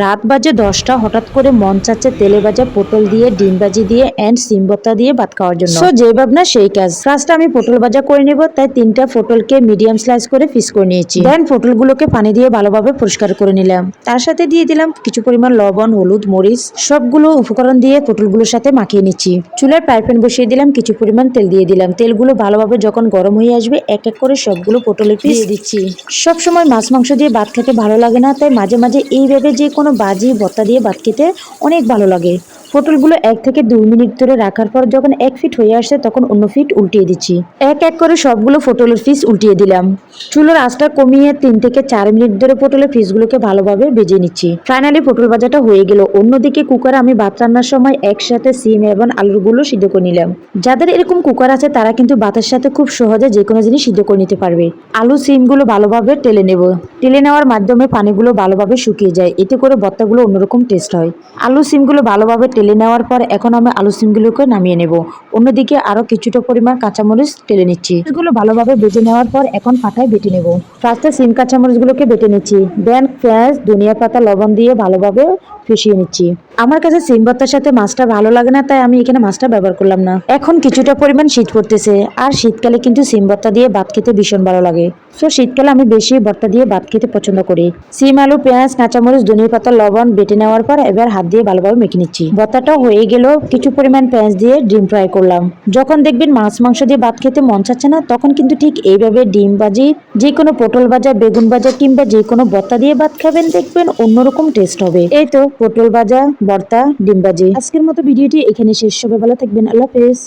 রাত বাজে দশটা হঠাৎ করে মন চাচ্ছে তেলে ভাজা পটল দিয়ে ডিম ভাজি দিয়ে অ্যান্ড সিম ভর্তা দিয়ে ভাত খাওয়ার জন্য। সো যে ভাবনা সেই কাজ। ফার্স্টে আমি পটল ভাজা করে নেব তাই তিনটা পটলকে মিডিয়াম স্লাইস করে ফিস করে নিয়েছি। দেন পটলগুলোকে পানি দিয়ে ভালোভাবে পরিষ্কার করে নিলাম। তার সাথে দিয়ে দিলাম কিছু পরিমাণ লবণ হলুদ মরিচ সবগুলো উপকরণ দিয়ে পটলগুলোর সাথে মাখিয়ে নিচ্ছি। চুলার প্যান বসিয়ে দিলাম কিছু পরিমাণ তেল দিয়ে দিলাম। তেলগুলো ভালোভাবে যখন গরম হয়ে আসবে এক এক করে সবগুলো পটলের পিস দিয়ে দিচ্ছি। সব সময় মাছ মাংস দিয়ে ভাত খেতে ভালো লাগে না তাই মাঝে মাঝে এইভাবে যে কোনো বাজি ভর্তা দিয়ে ভাত খেতে অনেক ভালো লাগে। পটলগুলো এক থেকে দুই মিনিট ধরে রাখার পর যখন এক ফিট হয়ে আসছে তখন অন্য ফিট উল্টিয়ে দিচ্ছি। এক এক করে সবগুলো পটলের পিস উল্টিয়ে দিলাম। চুলোর আঁচটা কমিয়ে তিন থেকে চার মিনিট ধরে পটলের পিসগুলোকে ভালোভাবে ভেজে নিচ্ছি। ফাইনালি পটল ভাজাটা হয়ে গেল। অন্যদিকে কুকারে আমি ভাত রান্নার সময় একসাথে সিম এবং আলুগুলো সিদ্ধ করে নিলাম। যাদের এরকম কুকার আছে, তারা কিন্তু ভাতের সাথে খুব সহজে যে কোনো জিনিস সিদ্ধ করে নিতে পারবে। আলু সিমগুলো ভালোভাবে টেলে নেব। টেলে নেওয়ার মাধ্যমে পানিগুলো ভালোভাবে শুকিয়ে যায়। এতে করে ভর্তাগুলো অন্যরকম টেস্ট হয়। আলু সিমগুলো ভালোভাবে টেলে নেওয়ার পর এখন আমি আলু সিমগুলোকে নামিয়ে নেব। অন্যদিকে আরও কিছুটা পরিমাণ কাঁচামরিচ তেলে নিচ্ছি। এগুলো ভালোভাবে বেটে নেওয়ার পর এখন পাটায় বেটে নেব। ফার্স্টে সিম কাঁচামরিচগুলোকে বেটে নিচ্ছি। দেন পেঁয়াজ, ধনিয়া পাতা, লবণ দিয়ে ভালোভাবে ফিশিয়ে নিচ্ছি। আমার কাছে সিম সাথে মাছটা ভালো লাগে না, তাই আমি এখানে মাছটা ব্যবহার করলাম না। এখন কিছুটা পরিমাণ শীত পড়তেছে, আর শীতকালে কিন্তু সিম দিয়ে ভাত খেতে ভীষণ ভালো লাগে। সো শীতকালে আমি বেশি ভর্তা দিয়ে ভাত খেতে পছন্দ করি। সিম, আলু, পেঁয়াজ, কাঁচামরিচ, ধনিয়া পাতা, লবণ বেটে নেওয়ার পর এবার হাত দিয়ে ভালোভাবে মেখে নিচ্ছি। ভর্তাটা হয়ে গেল কিছু পরিমাণ পেঁয়াজ দিয়ে ডিম ফ্রাই করলাম। যখন দেখবেন মাছ, মাংস দিয়ে ভাত খেতে মন চাচ্ছে না, তখন কিন্তু ঠিক এইভাবে ডিম ভাজি যে কোনো পটল ভাজা, বেগুন ভাজা কিংবা যে কোনো ভর্তা দিয়ে ভাত খাবেন, দেখবেন অন্যরকম টেস্ট হবে। এই তো পটল ভাজা ভর্তা ডিম ভাজি আজকের মতো ভিডিওটি এখানে শেষ হবে। ভালো থাকবেন। আল্লাহ হাফেজ।